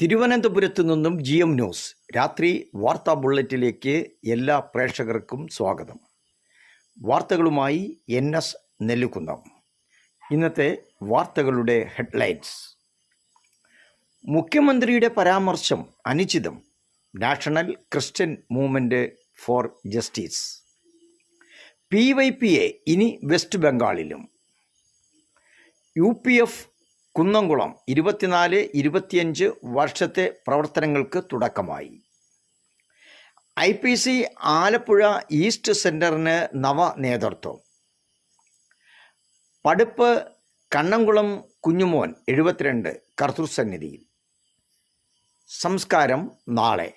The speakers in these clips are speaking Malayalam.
തിരുവനന്തപുരത്ത് നിന്നും ജി എം ന്യൂസ്. രാത്രി വാർത്താ ബുള്ളറ്റിലേക്ക് എല്ലാ പ്രേക്ഷകർക്കും സ്വാഗതം. വാർത്തകളുമായി എൻ എസ് നെല്ലുകുന്നം ഇന്നത്തെ വാർത്തകളുടെ ഹെഡ്ലൈൻസ്. മുഖ്യമന്ത്രിയുടെ പരാമർശം അനുചിതം. National christian movement for justice. P Y P A ഇനി വെസ്റ്റ് ബംഗാളിലും. യു പി എഫ് കുന്നംകുളം ഇരുപത്തിനാല് ഇരുപത്തിയഞ്ച് വർഷത്തെ പ്രവർത്തനങ്ങൾക്ക് തുടക്കമായി. I P C Alappuzha east സെന്ററിന് നവ നേതൃത്വം. പടുപ്പ് കണ്ണംകുളം കുഞ്ഞുമോൻ എഴുപത്തിരണ്ട് കർത്തൃസന്നിധിയിൽ സംസ്കാരം നാളെ.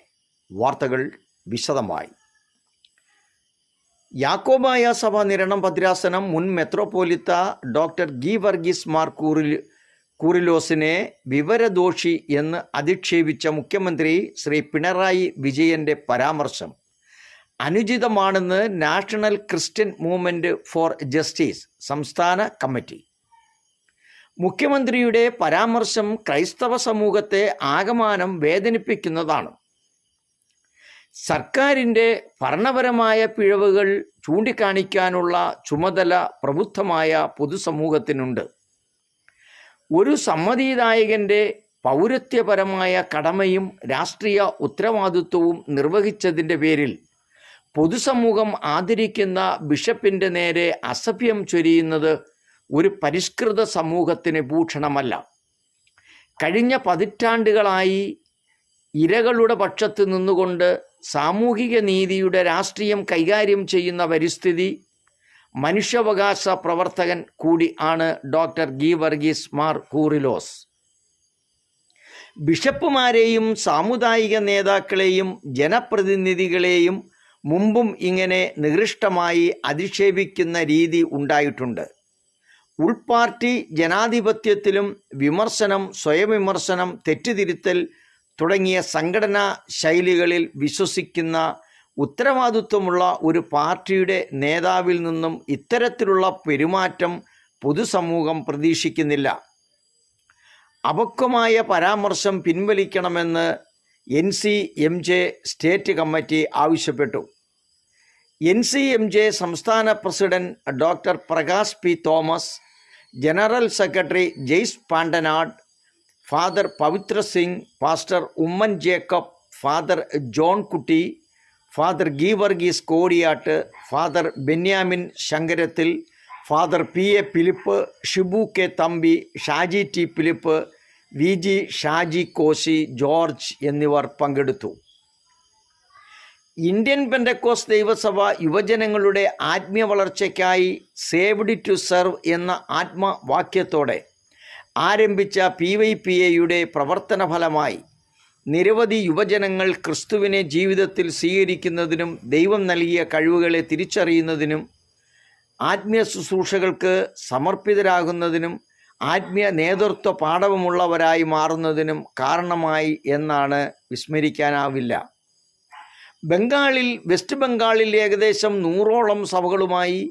വാർത്തകൾ വിശദമായി. യാക്കോബായ സഭ നിരണം ഭദ്രാസനം മുൻ മെത്രോപോലിത്ത ഡോക്ടർ ഗി വർഗീസ് മാർ കൂറിൽ കൂറിലോസിനെ വിവരദോഷി എന്ന് അധിക്ഷേപിച്ച മുഖ്യമന്ത്രി ശ്രീ പിണറായി വിജയന്റെ പരാമർശം. അനുചിതമാണെന്ന് national christian movement for justice സംസ്ഥാന കമ്മിറ്റി. മുഖ്യമന്ത്രിയുടെ പരാമർശം ക്രൈസ്തവ സമൂഹത്തെ ആകമാനം വേദനിപ്പിക്കുന്നതാണ്. സർക്കാരിന്റെ ഭരണപരമായ പിഴവുകൾ ചൂണ്ടിക്കാണിക്കാനുള്ള ചുമതല പ്രബുദ്ധമായ പൊതുസമൂഹത്തിനുണ്ട്. ഒരു സമ്മതിദായകന്റെ പൗരത്വപരമായ കടമയും രാഷ്ട്രീയ ഉത്തരവാദിത്വവും നിർവഹിച്ചതിന്റെ പേരിൽ പൊതുസമൂഹം ആദരിക്കുന്ന ബിഷപ്പിന്റെ നേരെ അസഭ്യം ചൊരിയുന്നത് ഒരു പരിഷ്കൃത സമൂഹത്തിന് ഭൂഷണമല്ല. കഴിഞ്ഞ പതിറ്റാണ്ടുകളായി ഇരകളുടെ പക്ഷത്ത് നിന്നുകൊണ്ട് സാമൂഹിക നീതിയുടെ രാഷ്ട്രീയം കൈകാര്യം ചെയ്യുന്ന പരിസ്ഥിതി മനുഷ്യാവകാശ പ്രവർത്തകൻ കൂടി ആണ് ഡോക്ടർ ഗി വർഗീസ് മാർ കൂറിലോസ്. ബിഷപ്പുമാരെയും സാമുദായിക നേതാക്കളെയും ജനപ്രതിനിധികളെയും മുമ്പും ഇങ്ങനെ നികൃഷ്ടമായി അധിക്ഷേപിക്കുന്ന രീതി ഉണ്ടായിട്ടുണ്ട്. ഉൾപാർട്ടി ജനാധിപത്യത്തിലും വിമർശനം സ്വയംവിമർശനം തെറ്റുതിരുത്തൽ തുടങ്ങിയ സംഘടനാ ശൈലികളിൽ വിശ്വസിക്കുന്ന ഉത്തരവാദിത്വമുള്ള ഒരു പാർട്ടിയുടെ നേതാവിൽ നിന്നും ഇത്തരത്തിലുള്ള പെരുമാറ്റം പൊതുസമൂഹം പ്രതീക്ഷിക്കുന്നില്ല. അപക്വമായ പരാമർശം പിൻവലിക്കണമെന്ന് N C M J state committee ആവശ്യപ്പെട്ടു. എൻ സി എം ജെ സംസ്ഥാന president doctor Prakash P Thomas general secretary Jais Pandanad father Pavithra Singh pastor Oommen Jacob father John Kutty father Geevarghese Kodiyattu father Benyamin Sankarathil father P A Philip Shibu K Thampi Shaji T Philip V G Shaji Koshy George എന്നിവർ പങ്കെടുത്തു. ഇന്ത്യൻ പെൻഡക്കോസ് ദൈവസഭ യുവജനങ്ങളുടെ ആത്മീയ വളർച്ചയ്ക്കായി സേവ്ഡ് ടു സെർവ് എന്ന ആത്മവാക്യത്തോടെ ആരംഭിച്ച പി വൈ പി എയുടെ പ്രവർത്തന ഫലമായി നിരവധി യുവജനങ്ങൾ ക്രിസ്തുവിനെ ജീവിതത്തിൽ സ്വീകരിക്കുന്നതിനും ദൈവം നൽകിയ കഴിവുകളെ തിരിച്ചറിയുന്നതിനും ആത്മീയ ശുശ്രൂഷകൾക്ക് സമർപ്പിതരാകുന്നതിനും ആത്മീയ നേതൃത്വ പാഠവുമുള്ളവരായി മാറുന്നതിനും കാരണമായി എന്നാണ് വിസ്മരിക്കാനാവില്ല. ബംഗാളിൽ വെസ്റ്റ് ബംഗാളിൽ ഏകദേശം നൂറോളം സഭകളുമായി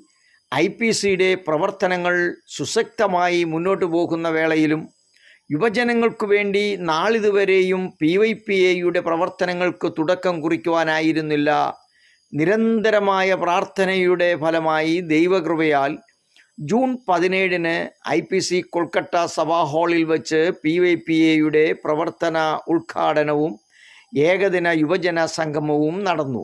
ഐ പി സിയുടെ പ്രവർത്തനങ്ങൾ സുശക്തമായി മുന്നോട്ട് പോകുന്ന വേളയിലും യുവജനങ്ങൾക്കു വേണ്ടി നാളിതുവരെയും പി വൈ പി എയുടെ പ്രവർത്തനങ്ങൾക്ക് തുടക്കം കുറിക്കുവാനായിരുന്നില്ല. നിരന്തരമായ പ്രാർത്ഥനയുടെ ഫലമായി ദൈവകൃപയാൽ ജൂൺ പതിനേഴിന് ഐ പി സി കൊൽക്കട്ട സഭാ ഹാളിൽ വച്ച് പി വൈ പി എയുടെ പ്രവർത്തന ഉദ്ഘാടനവും ഏകദിന യുവജന സംഗമവും നടന്നു.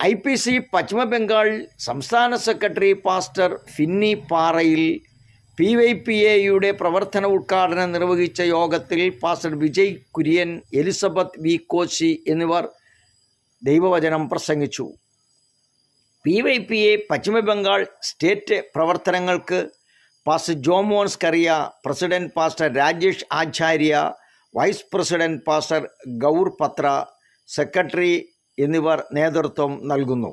ഐ പി സി പശ്ചിമബംഗാൾ സംസ്ഥാന സെക്രട്ടറി പാസ്റ്റർ ഫിന്നി പാറയിൽ പി വൈ പി എയുടെ പ്രവർത്തന ഉദ്ഘാടനം നിർവഹിച്ച യോഗത്തിൽ pastor Vijay Kurian Elizabeth V Koshy എന്നിവർ ദൈവവചനം പ്രസംഗിച്ചു. P Y P A Paschimabangal state പ്രവർത്തനങ്ങൾക്ക് pastor Jomons Kariya president pastor Rajesh Acharya vice president pastor Gour Patra secretary എന്നിവർ നേതൃത്വം നൽകുന്നു.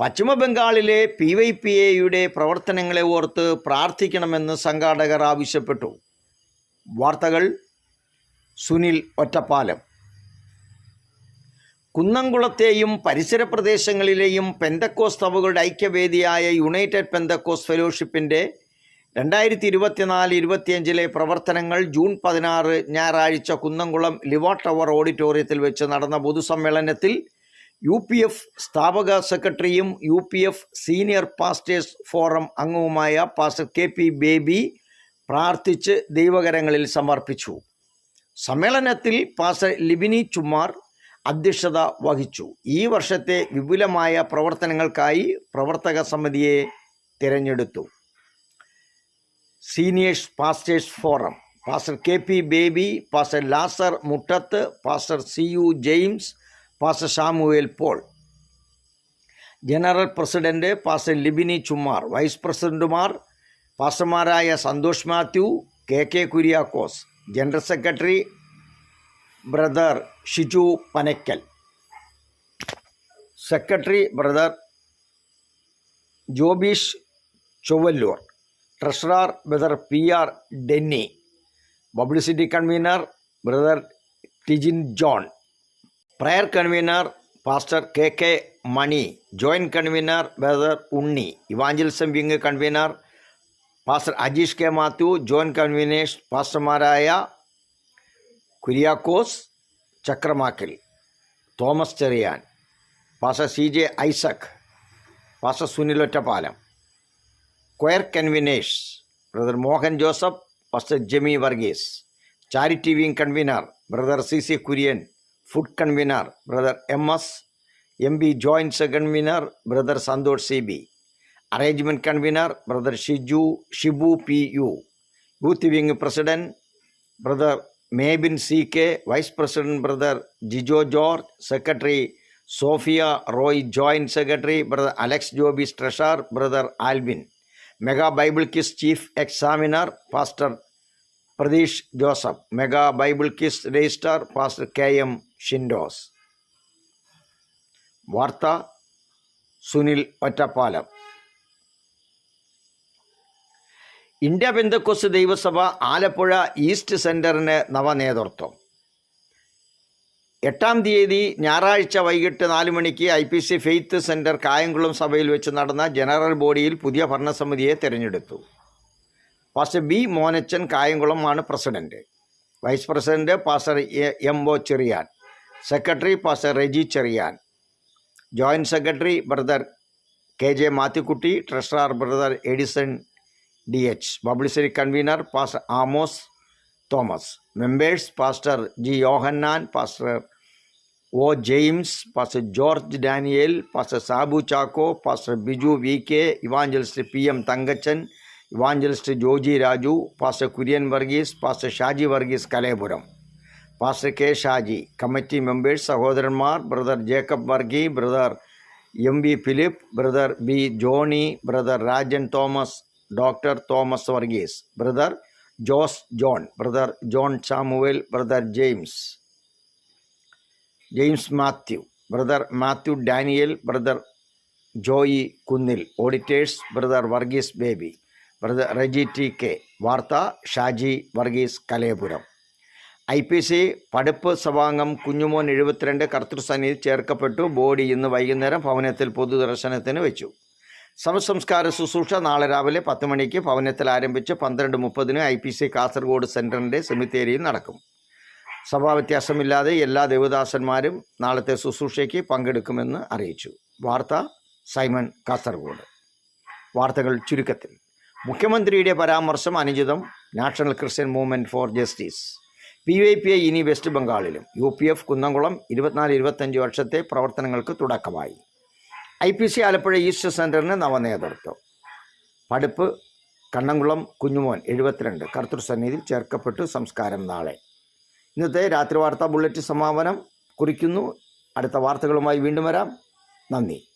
പശ്ചിമ ബംഗാളിലെ പി വൈ പി എയുടെ പ്രവർത്തനങ്ങളെ ഓർത്ത് പ്രാർത്ഥിക്കണമെന്ന് സംഘാടകർ ആവശ്യപ്പെട്ടു. വാർത്തകൾ സുനിൽ ഒറ്റപ്പാലം. കുന്നംകുളത്തെയും പരിസര പ്രദേശങ്ങളിലെയും പെന്തക്കോസ് സഭകളുടെ ഐക്യവേദിയായ യുണൈറ്റഡ് പെന്തക്കോസ് ഫെലോഷിപ്പിന്റെ രണ്ടായിരത്തി ഇരുപത്തിനാല് ഇരുപത്തിയഞ്ചിലെ പ്രവർത്തനങ്ങൾ ജൂൺ പതിനാറ് ഞായറാഴ്ച കുന്നംകുളം ലിവാ ടവർ ഓഡിറ്റോറിയത്തിൽ വെച്ച് നടന്ന പൊതുസമ്മേളനത്തിൽ യു പി എഫ് സ്ഥാപക സെക്രട്ടറിയും U P F senior pastors forum അംഗവുമായ പാസ്റ്റർ കെ പി ബേബി പ്രാർത്ഥിച്ച് ദൈവകരങ്ങളിൽ സമർപ്പിച്ചു. സമ്മേളനത്തിൽ പാസ്റ്റർ ലിബിനി ചുമാർ അധ്യക്ഷത വഹിച്ചു. ഈ വർഷത്തെ വിപുലമായ പ്രവർത്തനങ്ങൾക്കായി പ്രവർത്തക സമിതിയെ തിരഞ്ഞെടുത്തു. Seniors pastors forum. Pastor K P Baby pastor Lazar Muttath pastor C U James pastor Shamuel Paul. General president pastor Libini Chummar vice പ്രസിഡന്റുമാർ പാസ്റ്റർമാരായ Santhosh Mathew K K Kuriakose general secretary brother Shiju Panakkal. Secretary brother Jobish Chowalloor treasurer brother P R Denny publicity convener brother Tijin John prayer convener pastor K K Mani joint convener brother Unni evangelism wing convener pastor Ajeesh K Mathew joint conveners പാസ്റ്റർമാരായ Kuriakose Chakramakkal Thomas Cherian pastor C J Isaac pastor Sunil Ottapalam choir conveners brother Mohan Joseph pastor Jemy Varghese charity wing convener brother C C Kurian food convener brother M S M B joint convener brother Santhosh C B arrangement convener brother Shiju Shibu P U youth wing president brother Mebin C K vice president brother Jijo George secretary Sophia Roy joint secretary brother Alex Jobis treasurer brother Alvin mega bible quiz chief examiner pastor Pratheesh Joseph mega bible quiz registrar pastor K M Shindos. വാർത്ത സുനിൽ ഒറ്റപ്പാലം. ഇന്ത്യ ബന്ധക്കോസ് ദൈവസഭ ആലപ്പുഴ ഈസ്റ്റ് സെന്ററിന് നവനേതൃത്വം. എട്ടാം തീയതി ഞായറാഴ്ച വൈകിട്ട് നാല് മണിക്ക് I P C faith centre Kayamkulam സഭയിൽ വെച്ച് നടന്ന ജനറൽ ബോഡിയിൽ പുതിയ ഭരണസമിതിയെ തിരഞ്ഞെടുത്തു. Pastor B Monachan കായംകുളമാണ് president vice president pastor M O Cherian. Secretary pastor Reji Cherian. Joint secretary brother K J Mathukutty treasurer brother Edison D H. Publicity convener pastor Amos Thomas. Members pastor G Yohannan pastor O James pastor George Daniel pastor Sabu Chacko pastor Biju V K evangelist P M Thankachan evangelist Joji Raju pastor Kurian Varghese pastor Shaji Varghese Kalayapuram pastor K Shaji committee members സഹോദരന്മാർ brother Jacob Vargi brother M V Philip brother B Johny brother Rajan Thomas doctor Thomas Varghese brother Jose John brother John Chamuel brother James James Mathew brother Mathew Daniel brother Joy Kunnil auditors brother Varghese Baby. Brother Reji T K. വാർത്ത Shaji Varghese Kalayapuram. I P C Paduppu സഭാംഗം Kunjumon എഴുപത്തിരണ്ട് കർത്തൃസന്നിധി ചേർക്കപ്പെട്ടു. ബോഡി ഇന്ന് വൈകുന്നേരം ഭവനത്തിൽ പൊതുദർശനത്തിന് വെച്ചു. സമസംസ്കാര ശുശ്രൂഷ നാളെ രാവിലെ പത്ത് മണിക്ക് ഭവനത്തിൽ ആരംഭിച്ച് പന്ത്രണ്ട് മുപ്പതിന് ഐ പി സി കാസർഗോഡ് സെന്ററിന്റെ സെമിത്തേരിയിൽ നടക്കും. സഭാ വ്യത്യാസമില്ലാതെ എല്ലാ ദേവദാസന്മാരും നാളത്തെ ശുശ്രൂഷയ്ക്ക് പങ്കെടുക്കുമെന്ന് അറിയിച്ചു. വാർത്ത സൈമൺ കാസർഗോഡ്. വാർത്തകൾ ചുരുക്കത്തിൽ. മുഖ്യമന്ത്രിയുടെ പരാമർശം അനുചിതം national christian movement for justice. P Y P I ഇനി വെസ്റ്റ് ബംഗാളിലും. യു പി എഫ് കുന്നംകുളം ഇരുപത്തിനാല് ഇരുപത്തഞ്ച് വർഷത്തെ പ്രവർത്തനങ്ങൾക്ക് തുടക്കമായി. I P C Alappuzha east സെന്ററിന് നവനേതൃത്വം. പടുപ്പ് കണ്ണംകുളം കുഞ്ഞുമോൻ എഴുപത്തിരണ്ട്. കർത്തൃസന്നിധിയിൽ ചേർക്കപ്പെട്ടു സംസ്കാരം നാളെ. ഇന്നത്തെ രാത്രി വാർത്താ ബുള്ളറ്റ് സമാപനം കുറിക്കുന്നു. അടുത്ത വാർത്തകളുമായി വീണ്ടും വരാം. നന്ദി.